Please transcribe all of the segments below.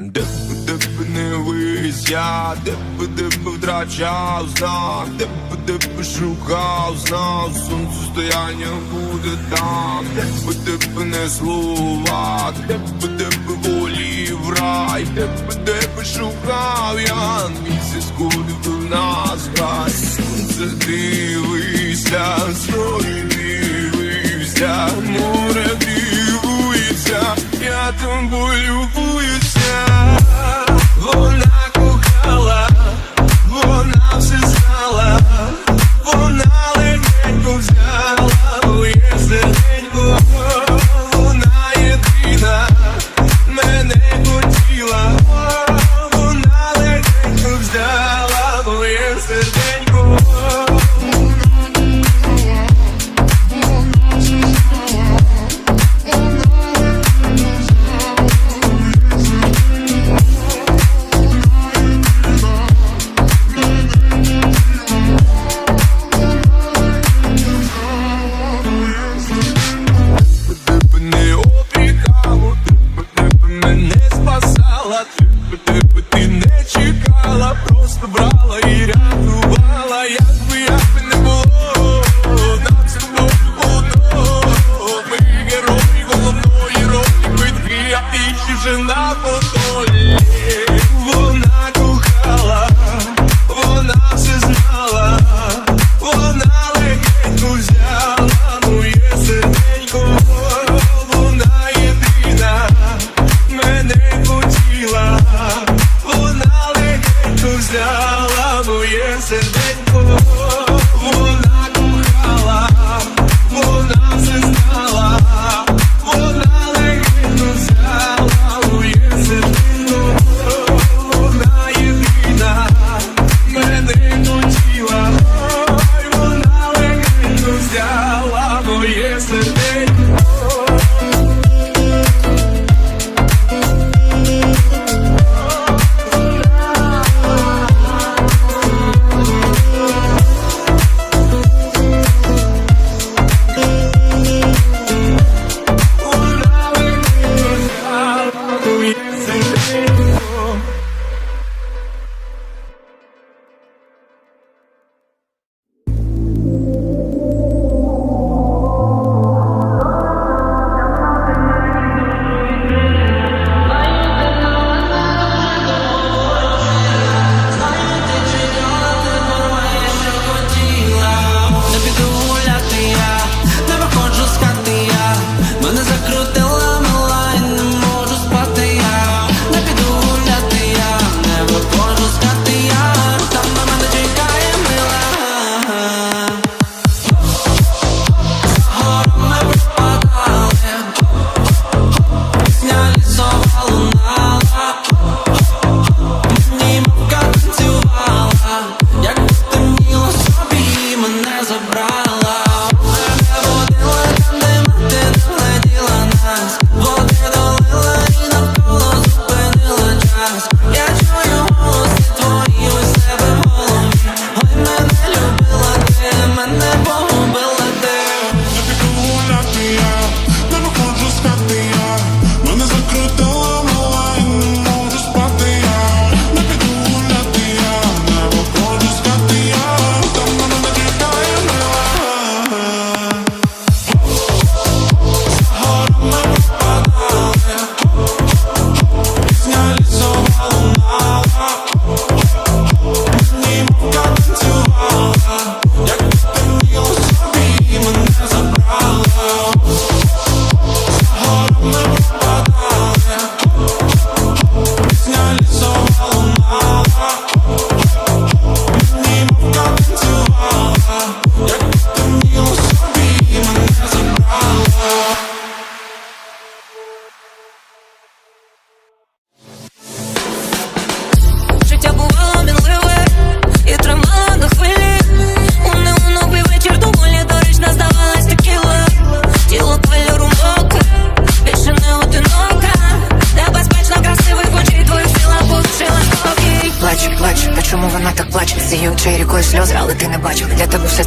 Де б де б не виз я, де б де б втрачав знак, де б де б шукав знав, сонце стояння буде там, де б де б не слова, де б де б волів рай, де б де б шукав я, місяць кудив нас край, сонце дивися, строї дивися, море дивися.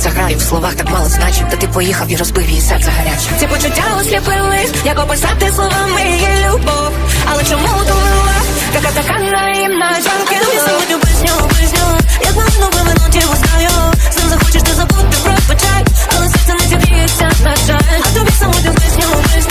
серця граю в словах так мало значить Та ти поїхав і розбив її серце гаряче Ці почуття осліпили, як описати словами є любов, але чому долила така така наївна жінка. Сьогодні пісню, пісню, як на нову минуті пускаю Сам захочеш ти забути про печаль, але серце не зігріється на жаль. А тобі самотню пісню, пісню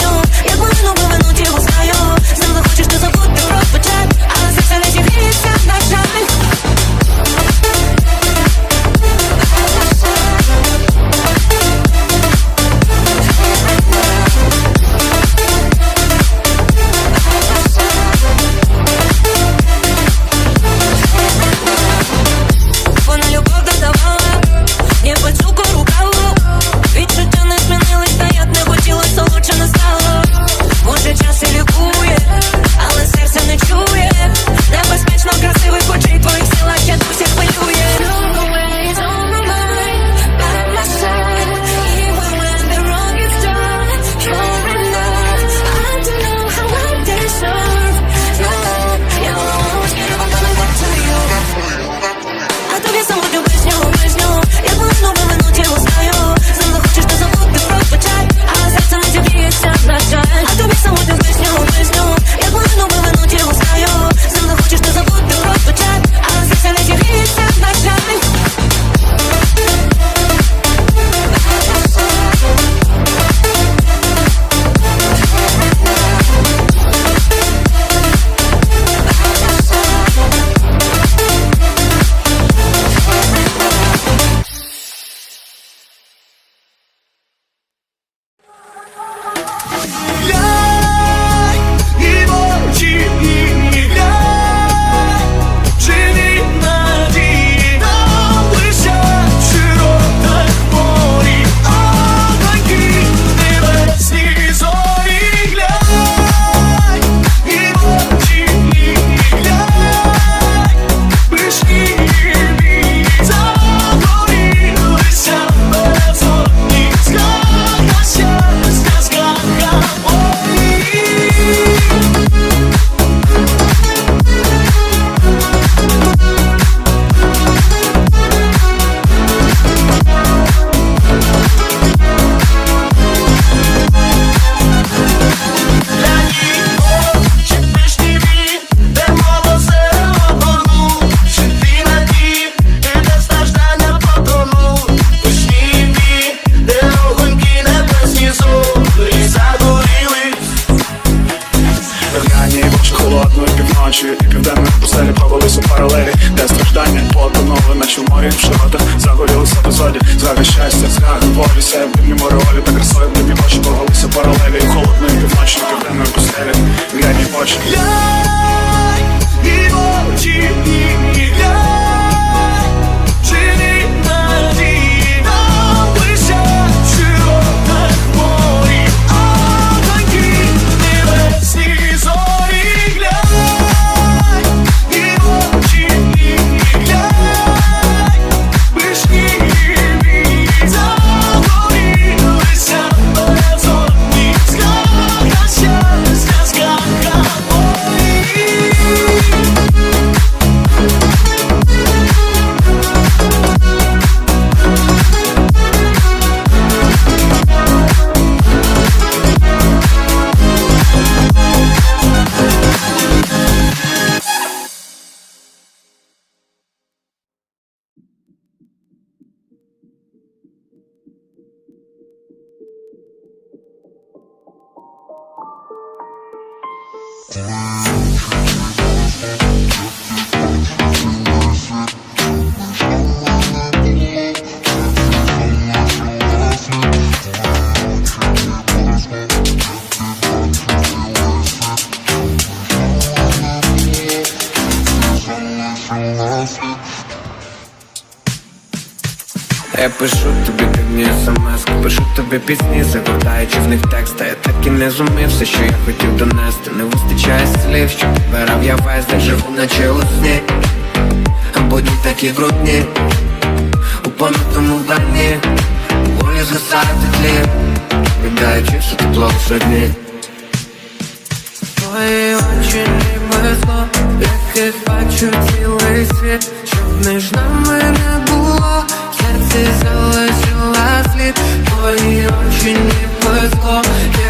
в широтах загорілися безоді, зради щастя, зради волі, себе бідні моролі, та красою бідні очі повелися паралелі, і холодної півночі південної пустелі, глянь очі. Я пишу тобі дивні смс, пишу тобі пісні, закладаючи в них тексти Я так і не зумів все, що я хотів донести. Не вистачає слів, що підбирав я весь де живу, наче у сні. А будні такі грудні У помітному вданні Волі згасають у тлі Віддаючи все тепло в сьогодні Твої очі ніби зло, яких бачу цілий світ, щоб між нами не було, серці залишила слід. Твої очі ніби зло,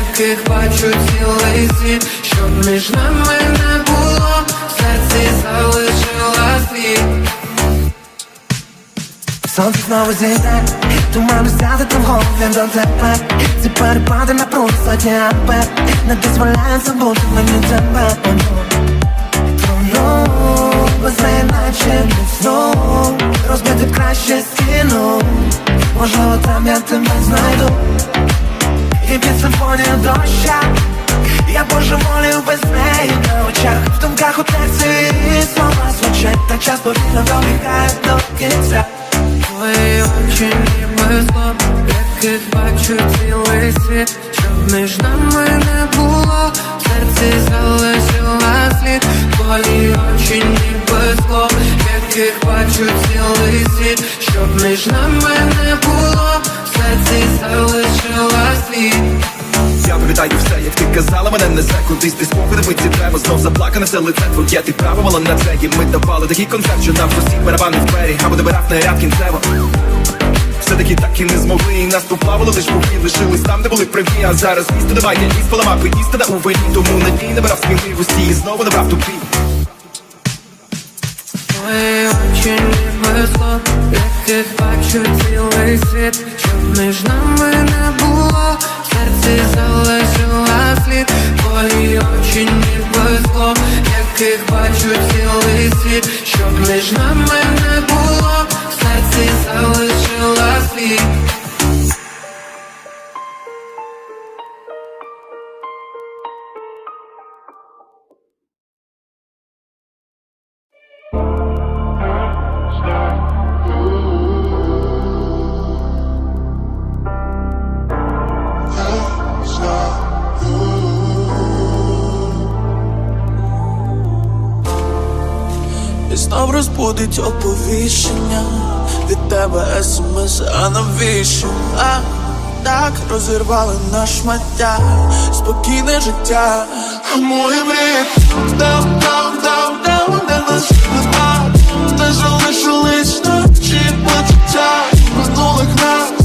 яких бачу цілий світ, щоб між нами не було, серці залишила слід. Сонце знову зійде, туман сяде там голові до тебе. Ці перепади на пруд ампер Не дозволяє забути мені тебе Без неї наче не сну Розбити краще стіну. Можливо там я тебе знайду. І під симфонію доща. Я божеволію без неї на очах. В думках у тексті слова звучать. Та час повільно добігає до кінця. Твої очі ніби зло, яких бачу цілий світ, щоб між нами між нами не було, в серці залишила. Я пам'ятаю все, як ти казала, мене несе кудись. Ти спогади ми зітремо Знов заплакане все лице твоє, ти право мала на це. І ми давали такий концерт, що нам всі барабани в двері. Або добирав наряд кінцево. Все-таки так і не змогли, і нас поплавало лиш поки лишились там, де були праві, а зараз місто давай, я ліс поламав, підніс тоді у вині, тому надій набирав сміливості і знову набрав тупі. Твої очі ніби зло, яких бачу цілий світ, щоб між нами не було, серці залишила слід. Твої очі ніби зло, яких бачу цілий світ, щоб між нами не було, серці залишила слід. Знов розбудить оповіщення. Від тебе смс, а навіщо? А? Так розірвали на шмаття. Спокійне життя. А мої брід вдав, вдав, вдав, вдав, де нас не де залишились ночі почуття? Минулих нас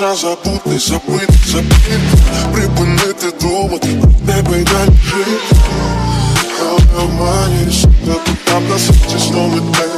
Наша забути, забити, забити припинити думати, тебе й далі жити. Але в мене, що там на світі знову так